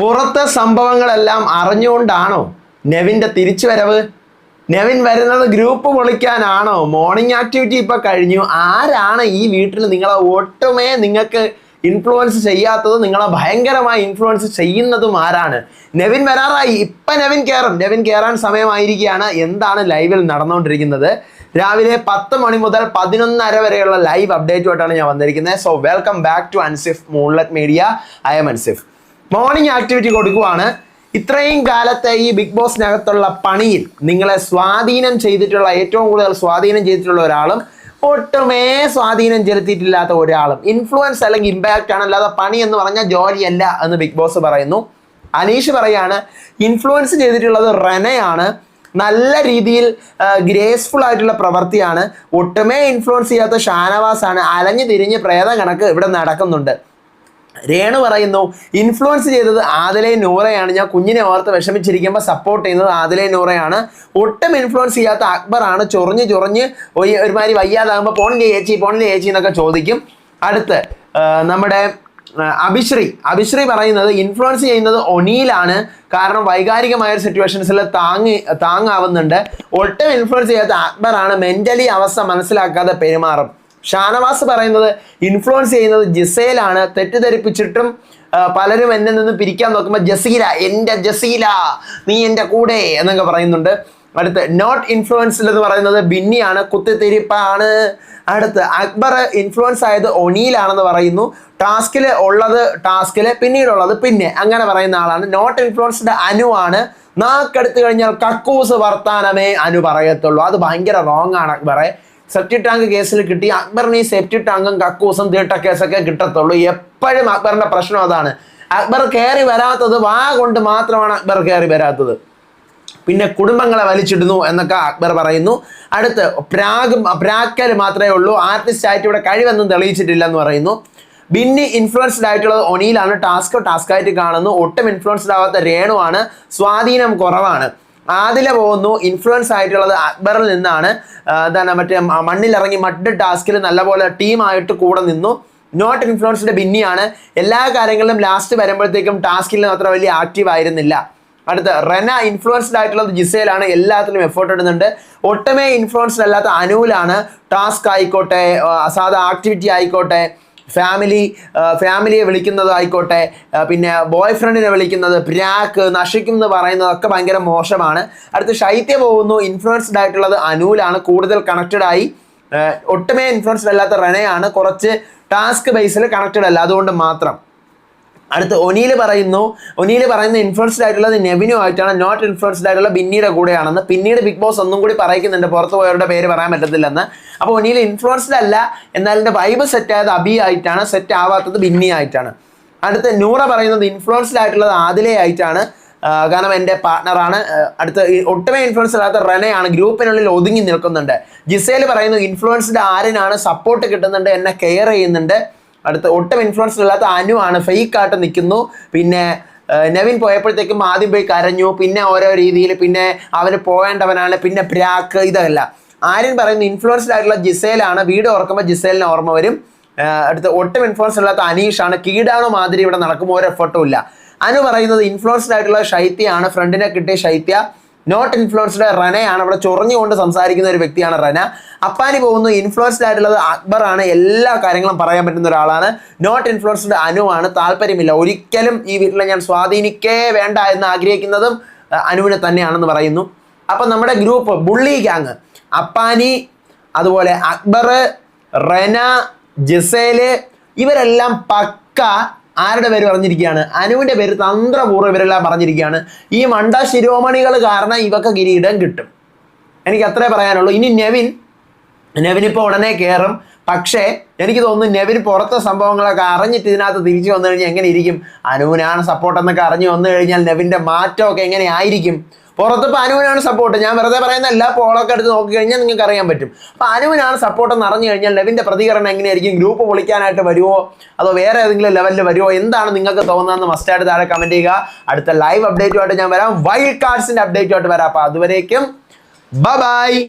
പുറത്തെ സംഭവങ്ങളെല്ലാം അറിഞ്ഞുകൊണ്ടാണോ നെവിന്റെ തിരിച്ചുവരവ്? നെവിൻ വരുന്നത് ഗ്രൂപ്പ് പൊളിക്കാനാണോ? മോർണിംഗ് ആക്ടിവിറ്റി ഇപ്പോൾ കഴിഞ്ഞു. ആരാണ് ഈ വീട്ടിൽ നിങ്ങളെ ഒട്ടുമേ നിങ്ങൾക്ക് ഇൻഫ്ലുവൻസ് ചെയ്യാത്തത്? നിങ്ങളെ ഭയങ്കരമായി ഇൻഫ്ലുവൻസ് ചെയ്യുന്നതും ആരാണ്? നെവിൻ വരാറായി. ഇപ്പം നെവിൻ കയറും നെവിൻ കയറാൻ സമയമായിരിക്കുകയാണ്. എന്താണ് ലൈവിൽ നടന്നുകൊണ്ടിരിക്കുന്നത്? രാവിലെ പത്ത് മണി മുതൽ പതിനൊന്നര വരെയുള്ള ലൈവ് അപ്ഡേറ്റുമായിട്ടാണ് ഞാൻ വന്നിരിക്കുന്നത്. So welcome back to Ansif moonlet media I'm Ansif morning activity കൊടുക്കുവാണ്. ഇത്രയും കാലത്തെ ഈ ബിഗ് ബോസിനകത്തുള്ള പണിയിൽ നിങ്ങളെ സ്വാധീനം ചെയ്തിട്ടുള്ള ഏറ്റവും കൂടുതൽ സ്വാധീനം ചെയ്തിട്ടുള്ള ഒരാളും ഒട്ടുമേ സ്വാധീനം ചെലുത്തിയിട്ടില്ലാത്ത ഒരാളും. ഇൻഫ്ലുവൻസ് അല്ലെങ്കിൽ ഇമ്പാക്റ്റ് ആണ് അല്ലാതെ പണി എന്ന് പറഞ്ഞാൽ ജോലിയല്ല എന്ന് ബിഗ് ബോസ് പറയുന്നു. അനീഷ് പറയാണ് ഇൻഫ്ലുവൻസ് ചെയ്തിട്ടുള്ളത് റെനയാണ്. നല്ല രീതിയിൽ ഗ്രേസ്ഫുൾ ആയിട്ടുള്ള പ്രവൃത്തിയാണ്. ഒട്ടുമേ ഇൻഫ്ലുവൻസ് ചെയ്യാത്ത ഷാനവാസാണ് അലഞ്ഞു തിരിഞ്ഞ് പ്രേത കണക്ക് ഇവിടെ നടക്കുന്നുണ്ട്. രേണു പറയുന്നു ഇൻഫ്ലുവൻസ് ചെയ്തത് ആദിലെ നൂറയാണ്. ഞാൻ കുഞ്ഞിനെ ഓർത്ത് വിഷമിച്ചിരിക്കുമ്പോൾ സപ്പോർട്ട് ചെയ്യുന്നത് ആദിലെ നൂറയാണ്. ഒട്ടും ഇൻഫ്ലുവൻസ് ചെയ്യാത്ത അക്ബറാണ്. ചൊറിഞ്ഞ് ചൊറിഞ്ഞ് ഒരു- ഒരുമാതിരി വയ്യാതാകുമ്പോൾ പോണിലെ ചേച്ചി പോണിലെ ചേച്ചി എന്നൊക്കെ ചോദിക്കും. അടുത്ത് നമ്മുടെ അഭിശ്രീ. അഭിശ്രീ പറയുന്നത് ഇൻഫ്ലുവൻസ് ചെയ്യുന്നത് ഒനിയിലാണ്. കാരണം വൈകാരികമായ ഒരു സിറ്റുവേഷൻസിൽ താങ്ങി താങ്ങാവുന്നുണ്ട്. ഒട്ടും ഇൻഫ്ലുവൻസ് ചെയ്യാത്ത അക്ബറാണ് മെന്റലി അവസ്ഥ മനസ്സിലാക്കാതെ പെരുമാറും. ഷാനവാസ് പറയുന്നത് ഇൻഫ്ലുവൻസ് ചെയ്യുന്നത് ജിസയിലാണ് തെറ്റിദ്ധരിപ്പിച്ചിട്ടും പലരും എന്നെ നിന്ന് പിരിക്കാൻ നോക്കുമ്പോൾ ജസീല എന്റെ ജസീല നീ എന്റെ കൂടെ എന്നൊക്കെ പറയുന്നുണ്ട്. അടുത്ത് നോട്ട് ഇൻഫ്ലുവൻസ്ഡ് എന്ന് പറയുന്നത് ബിന്നിയാണ് കുത്തിത്തിരിപ്പാണ് അടുത്ത് അക്ബർ ഇൻഫ്ലുവൻസ് ആയത് ഒണിയിലാണെന്ന് പറയുന്നു. ടാസ്കിൽ ഉള്ളത് ടാസ്കിൽ പിന്നീടുള്ളത് പിന്നെ അങ്ങനെ പറയുന്ന ആളാണ്. നോട്ട് ഇൻഫ്ലുവൻസ്ഡ് അനു ആണ്. നാക്കെടുത്തു കഴിഞ്ഞാൽ കക്കൂസ് വർത്താനമേ അനു പറയത്തുള്ളൂ. അത് ഭയങ്കര റോങ് ആണ് അക്ബറെ. സെപ്റ്റി ടാങ്ക് കേസിൽ കിട്ടി. അക്ബറിന് ഈ സെപ്റ്റി ടാങ്കും കക്കൂസും തീട്ട കേസൊക്കെ കിട്ടത്തുള്ളൂ. എപ്പോഴും അക്ബറിന്റെ പ്രശ്നം അതാണ്. അക്ബർ കയറി വരാത്തത് വാ കൊണ്ട് മാത്രമാണ് അക്ബർ കയറി വരാത്തത്. പിന്നെ കുടുംബങ്ങളെ വലിച്ചിടുന്നു എന്നൊക്കെ അക്ബർ പറയുന്നു. അടുത്ത് പ്രാഗ് പ്രാക്കൽ മാത്രമേ ഉള്ളൂ. ആർട്ടിസ്റ്റ് ആയിട്ട് ഇവിടെ കഴിവൊന്നും തെളിയിച്ചിട്ടില്ല എന്ന് പറയുന്നു. ബിന്നി ഇൻഫ്ലുവൻസ്ഡ് ആയിട്ടുള്ളത് ഒനിയിലാണ്. ടാസ്ക് ടാസ്ക് ആയിട്ട് കാണുന്നു. ഒട്ടും ഇൻഫ്ലുവൻസ്ഡ് ആവാത്ത രേണുവാണ്. സ്വാധീനം കുറവാണ്. ആദില പോകുന്നു. ഇൻഫ്ലുവൻസ് ആയിട്ടുള്ളത് അക്ബറിൽ നിന്നാണ്. എന്താണ് മറ്റേ മണ്ണിലിറങ്ങി മഡ് ടാസ്കിൽ നല്ലപോലെ ടീമായിട്ട് കൂടെ നിന്നു. നോട്ട് ഇൻഫ്ലുവൻസിന്റെ ബിന്നിയാണ്. എല്ലാ കാര്യങ്ങളിലും ലാസ്റ്റ് വരുമ്പോഴത്തേക്കും ടാസ്കിൽ അത്ര വലിയ ആക്റ്റീവ് ആയിരുന്നില്ല. അടുത്ത റെന ഇൻഫ്ലുവൻസ്ഡ് ആയിട്ടുള്ളത് ജിസയിലാണ് എല്ലാത്തിലും എഫേർട്ട് ഇടുന്നുണ്ട്. ഒട്ടുമേ ഇൻഫ്ലുവൻസ്ഡ് അല്ലാത്ത അനുവിലാണ് ടാസ്ക് ആയിക്കോട്ടെ സാധാ ആക്ടിവിറ്റി ആയിക്കോട്ടെ ഫാമിലി ഫാമിലിയെ വിളിക്കുന്നത് ആയിക്കോട്ടെ. പിന്നെ ബോയ് ഫ്രണ്ടിനെ വിളിക്കുന്നത് പ്രാക്ക് നശിക്കും എന്ന് പറയുന്നതൊക്കെ ഭയങ്കര മോശമാണ്. അടുത്ത് ശൈത്യ പോകുന്നു. ഇൻഫ്ലുവൻസ്ഡ് ആയിട്ടുള്ളത് അനൂലാണ്. കൂടുതൽ കണക്റ്റഡ് ആയി. ഒട്ടുമേ ഇൻഫ്ലുവൻസ്ഡ് അല്ലാത്ത റെനയാണ്. കുറച്ച് ടാസ്ക് ബേസിൽ കണക്റ്റഡ് അല്ല. അതുകൊണ്ട് മാത്രം. അടുത്ത് ഒനീൽ പറയുന്നു. ഒനീൽ പറയുന്ന ഇൻഫ്ലുവൻസ്ഡ് ആയിട്ടുള്ളത് നെവിനു ആയിട്ടാണ് നോട്ട് ഇൻഫ്ലുവൻസ്ഡ് ആയിട്ടുള്ള ബിന്നിയുടെ കൂടെയാണെന്ന്. പിന്നീട് ബിഗ് ബോസ് ഒന്നും കൂടി പറയിക്കുന്നുണ്ട് പുറത്തു പോയവരുടെ പേര് പറയാൻ പറ്റത്തില്ലെന്ന്. അപ്പോൾ ഒനീൽ ഇൻഫ്ലുവൻസ്ഡ് അല്ല എന്നാൽ എന്റെ വൈബ് സെറ്റ് ആയത് അബി ആയിട്ടാണ് സെറ്റ് ആവാത്തത് ബിന്നി ആയിട്ടാണ്. അടുത്ത് നൂറ പറയുന്നത് ഇൻഫ്ലുവൻസ്ഡ് ആയിട്ടുള്ളത് ആദിലെ ആയിട്ടാണ്. കാരണം എന്റെ പാർട്ട്ണറാണ് അടുത്ത് ഒട്ടുമേ ഇൻഫ്ലുവൻസ് അല്ലാത്ത റെനയാണ് ഗ്രൂപ്പിനുള്ളിൽ ഒതുങ്ങി നിൽക്കുന്നുണ്ട്. ജിസേൽ പറയുന്നു ഇൻഫ്ലുവൻസ്ഡ് ആരനാണ് സപ്പോർട്ട് കിട്ടുന്നുണ്ട് എന്നെ കെയർ ചെയ്യുന്നുണ്ട്. അടുത്ത് ഒട്ടും ഇൻഫ്ലുവൻസ് ഇല്ലാത്ത അനു ആണ്. ഫേക്ക് ആയിട്ട് നിൽക്കുന്നു. പിന്നെ നവീൻ പോയപ്പോഴത്തേക്കും ആദ്യം പോയി കരഞ്ഞു. പിന്നെ ഓരോ രീതിയിൽ പിന്നെ അവന് പോകേണ്ടവനാണ് പിന്നെ പ്രാക്ക് ഇതല്ല. ആര്യൻ പറയുന്നു ഇൻഫ്ലുവൻസ്ഡ് ആയിട്ടുള്ള ജിസേലാണ്. വീട് ഓർക്കുമ്പോൾ ജിസേലിന് ഓർമ്മ വരും. അടുത്ത് ഒട്ടും ഇൻഫ്ലുവൻസ് ഇല്ലാത്ത അനീഷാണ്. കീടാണോ മാതിരി ഇവിടെ നടക്കുമ്പോൾ ഒരു എഫർട്ടും ഇല്ല. അനു പറയുന്നത് ഇൻഫ്ലുവൻസ്ഡ് ആയിട്ടുള്ള ശൈത്യയാണ് ഫ്രണ്ടിനെ കിട്ടിയ ശൈത്യ. നോട്ട് ഇൻഫ്ലുവൻസ്ഡ് റനയാണ് അവിടെ ചൊറിഞ്ഞുകൊണ്ട് സംസാരിക്കുന്ന ഒരു വ്യക്തിയാണ് റന. അപ്പാനി പോകുന്നു ഇൻഫ്ലുവൻസ്ഡ് ആയിട്ടുള്ളത് അക്ബർ ആണ്. എല്ലാ കാര്യങ്ങളും പറയാൻ പറ്റുന്ന ഒരാളാണ്. നോട്ട് ഇൻഫ്ലുവൻസ്ഡ് അനു ആണ്. താല്പര്യമില്ല. ഒരിക്കലും ഈ വീട്ടിലെ ഞാൻ സ്വാധീനിക്കേ വേണ്ട എന്ന് ആഗ്രഹിക്കുന്നതും അനുവിനെ തന്നെയാണെന്ന് പറയുന്നു. അപ്പം നമ്മുടെ ഗ്രൂപ്പ് ബുള്ളി ഗ്യാങ് അപ്പാനി അതുപോലെ അക്ബർ റെന ജിസേൽ ഇവരെല്ലാം പക്ക ആരുടെ പേര് പറഞ്ഞിരിക്കുകയാണ്? അനുവിന്റെ പേര് തന്ത്രപൂർവം ഇവരെല്ലാം പറഞ്ഞിരിക്കുകയാണ്. ഈ മണ്ട ശിരോമണികൾ കാരണം ഇവക്ക് കിരീടം കിട്ടും. എനിക്ക് അത്രേ പറയാനുള്ളൂ. ഇനി നെവിൻ നെവിൻ ഇപ്പോൾ ഉടനെ കയറും പക്ഷേ എനിക്ക് തോന്നുന്നു നെവിൻ പുറത്തെ സംഭവങ്ങളൊക്കെ അറിഞ്ഞിട്ട് ഇതിനകത്ത് തിരിച്ചു വന്നു കഴിഞ്ഞാൽ എങ്ങനെ ഇരിക്കും? അനുവിനാണ് സപ്പോർട്ട് എന്നൊക്കെ അറിഞ്ഞു വന്നു കഴിഞ്ഞാൽ നെവിന്റെ മാറ്റമൊക്കെ എങ്ങനെ ആയിരിക്കും? പുറത്തിപ്പോൾ അനുവിനാണ് സപ്പോർട്ട് ഞാൻ വെറുതെ പറയുന്നതല്ല പോളൊക്കെ എടുത്ത് നോക്കിക്കഴിഞ്ഞാൽ നിങ്ങൾക്ക് അറിയാൻ പറ്റും. അപ്പോൾ അനുവിനാണ് സപ്പോർട്ട് എന്ന് അറിഞ്ഞു കഴിഞ്ഞാൽ നെവിന്റെ പ്രതികരണം എങ്ങനെയായിരിക്കും? ഗ്രൂപ്പ് പൊളിക്കാനായിട്ട് വരുമോ അതോ വേറെ ഏതെങ്കിലും ലെവലിൽ വരുമോ എന്താണ് നിങ്ങൾക്ക് തോന്നുന്നതെന്ന് മസ്റ്റായിട്ട് താഴെ കമന്റ് ചെയ്യുക. അടുത്ത ലൈവ് അപ്ഡേറ്റുമായിട്ട് ഞാൻ വരാം. വൈൽഡ് കാർഡ്സിന്റെ അപ്ഡേറ്റുമായിട്ട് വരാം. അപ്പോൾ അതുവരേക്കും ബൈ